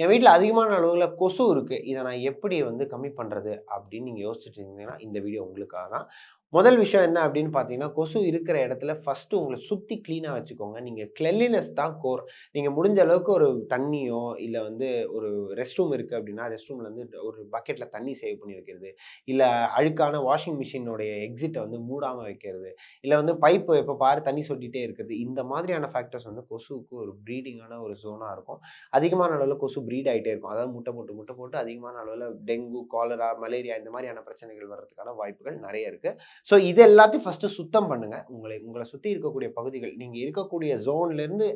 என் வீட்டில் அதிகமான அளவில் கொசு இருக்குது இதை நான் எப்படி வந்து கம்மி பண்ணுறது அப்படின்னு நீங்கள் யோசிச்சுட்டு இருந்தீங்கன்னா இந்த வீடியோ உங்களுக்காக தான் முதல் விஷயம் என்ன அப்படின்னு பார்த்தீங்கன்னா கொசு இருக்கிற இடத்துல ஃபஸ்ட்டு உங்களை சுற்றி க்ளீனாக வச்சுக்கோங்க. நீங்கள் கிளெல்லினஸ் தான் கோர் நீங்கள் முடிஞ்ச அளவுக்கு ஒரு தண்ணியோ இல்லை வந்து ஒரு ரெஸ்ட் ரூம் இருக்குது அப்படின்னா ரெஸ்ட் ரூமில் வந்து ஒரு பக்கெட்டில் தண்ணி சேவ் பண்ணி வைக்கிறது. இல்லை அழுக்கான வாஷிங் மிஷினுடைய எக்ஸிட்டை வந்து மூடாமல் வைக்கிறது. இல்லை வந்து பைப்பு எப்போ பாரு தண்ணி சொட்டிகிட்டே இருக்கிறது. இந்த மாதிரியான ஃபேக்டர்ஸ் வந்து கொசுவுக்கு ஒரு ப்ரீடிங்கான ஒரு ஜோனாக இருக்கும். அதிகமான அளவில் கொசு ப்ரீட் ஆகிட்டே இருக்கும். அதாவது முட்டை போட்டு முட்டை போட்டு அதிகமான அளவில் டெங்கு காலரா மலேரியா இந்த மாதிரியான பிரச்சனைகள் வர்றதுக்கான வாய்ப்புகள் நிறைய இருக்குது ஸோ இது எல்லாத்தையும் ஃபஸ்ட்டு சுத்தம் பண்ணுங்கள் உங்களை உங்களை சுற்றி இருக்கக்கூடிய பகுதிகள் நீங்கள் இருக்கக்கூடிய ஜோன்லேருந்து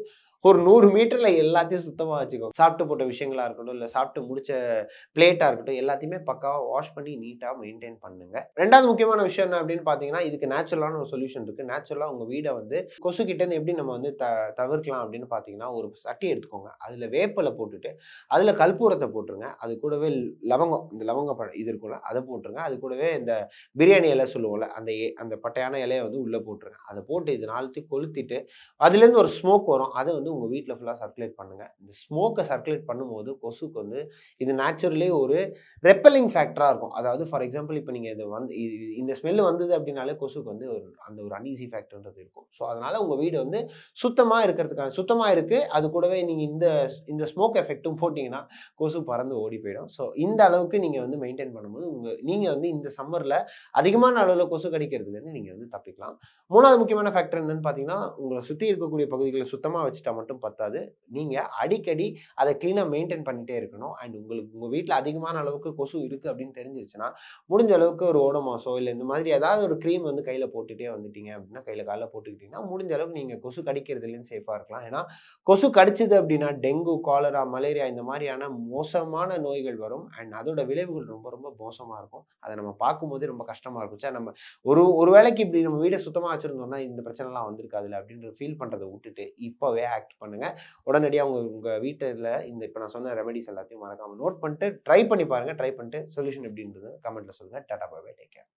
ஒரு நூறு மீட்டரில் எல்லாத்தையும் சுத்தமாக வச்சுக்கோங்க சாப்பிட்டு போட்ட விஷயங்களாக இருக்கட்டும் இல்லை சாப்பிட்டு முடிச்ச பிளேட்டாக இருக்கட்டும் எல்லாத்தையுமே பக்காவாக வாஷ் பண்ணி நீட்டாக மெயின்டைன் பண்ணுங்க. ரெண்டாவது முக்கியமான விஷயம் என்ன அப்படின்னு பார்த்தீங்கன்னா இதுக்கு நேச்சுரலான ஒரு சொல்யூஷன் இருக்குது நேச்சுரலாக உங்கள் வீடை வந்து கொசு கிட்டேருந்து எப்படி நம்ம வந்து த தவிர்க்கலாம் அப்படின்னு பார்த்தீங்கன்னா ஒரு சட்டி எடுத்துக்கோங்க. அதில் வேப்பலை போட்டுட்டு அதில் கற்பூரத்தை போட்டுருங்க. அது கூடவே லவங்கம் இந்த லவங்க பழம் இது இருக்கும்ல அதை போட்டுருங்க. அது கூடவே இந்த பிரியாணி இலை சொல்லுவோம்ல அந்த அந்த பட்டையான இலையை வந்து உள்ளே போட்டுருங்க. அதை போட்டு இது நாளத்தையும் கொளுத்திட்டு அதுலேருந்து ஒரு ஸ்மோக் வரும். அதை வந்து உங்கள் வீட்டில் ஃபுல்லாக சர்க்குலேட் பண்ணுங்கள் இந்த ஸ்மோக்கை சர்க்குலேட் பண்ணும்போது கொசுக்கு வந்து இது நேச்சுரலி ஒரு ரெப்பலிங் ஃபேக்டராக இருக்கும். அதாவது ஃபார் எக்ஸாம்பிள் இப்போ நீங்கள் இது வந்து இந்த ஸ்மெல் வந்தது அப்படின்னாலே கொசுக்கு வந்து ஒரு அந்த ஒரு அன்ஈஸி ஃபேக்டர்ன்றது இருக்கும். ஸோ அதனால் உங்கள் வீடு வந்து சுத்தமாக இருக்கிறதுக்கான சுத்தமாக இருக்குது அது கூடவே நீங்கள் இந்த இந்த ஸ்மோக் எஃபெக்ட்டும் போட்டிங்கன்னா கொசு பறந்து ஓடி போயிடும். ஸோ இந்த அளவுக்கு நீங்கள் வந்து மெயின்டைன் பண்ணும்போது உங்கள் நீங்கள் வந்து இந்த சம்மரில் அதிகமான அளவில் கொசு கடிக்கிறதுலேருந்து நீங்கள் வந்து தப்பிக்கலாம். மூணாவது முக்கியமான ஃபேக்டர் என்னன்னு பார்த்தீங்கன்னா உங்களை சுற்றி இருக்கக்கூடிய பகுதிகளை சுத்தமாக வச்சுட்டா மட்டும் பத்தாது. நீங்கள் அடிக்கடி அதை க்ளீனாக மெயின்டைன் பண்ணிகிட்டே இருக்கணும். அண்ட் உங்களுக்கு உங்கள் வீட்டில் அதிகமான அளவுக்கு கொசு இருக்குது அப்படின்னு தெரிஞ்சிருச்சுன்னா முடிஞ்ச அளவுக்கு ஒரு ஓடமாசோ இல்லை இந்த மாதிரி ஏதாவது ஒரு க்ரீம் வந்து கையில் போட்டுகிட்டே வந்துட்டீங்க அப்படின்னா கையில் காலில் போட்டுக்கிட்டிங்கன்னா முடிஞ்ச அளவுக்கு நீங்கள் கொசு கடிக்கிறதுலேயும் சேஃபாக இருக்கலாம். ஏன்னா கொசு கடிச்சது அப்படின்னா டெங்கு காலரா மலேரியா இந்த மாதிரியான மோசமான நோய்கள் வரும். அண்ட் அதோட விளைவுகள் ரொம்ப ரொம்ப மோசமாக இருக்கும். அதை நம்ம பார்க்கும்போதே ரொம்ப கஷ்டமாக இருக்கும். சார் நம்ம ஒரு ஒரு வேளைக்கு இப்படி நம்ம வீடை சுத்தமாக வச்சுருந்தோம்னா இந்த பிரச்சனைலாம் வந்திருக்காதுல்ல அப்படின்ற ஃபீல் பண்ணுறதை விட்டுட்டு இப்போவே ஆக்ட் பண்ணுங்கள் உடனடியாக உங்கள் உங்கள் வீட்டில் இந்த இப்போ நான் சொன்ன ரெமெடிஸ் எல்லாத்தையும் மறக்காமல் நோட் பண்ணிட்டு ட்ரை பண்ணி பாருங்கள் ட்ரை பண்ணிட்டு சொல்யூஷன் எப்படின்றது கமெண்ட்டில் சொல்லுங்கள் டாட்டா பாய் டேக் கேர்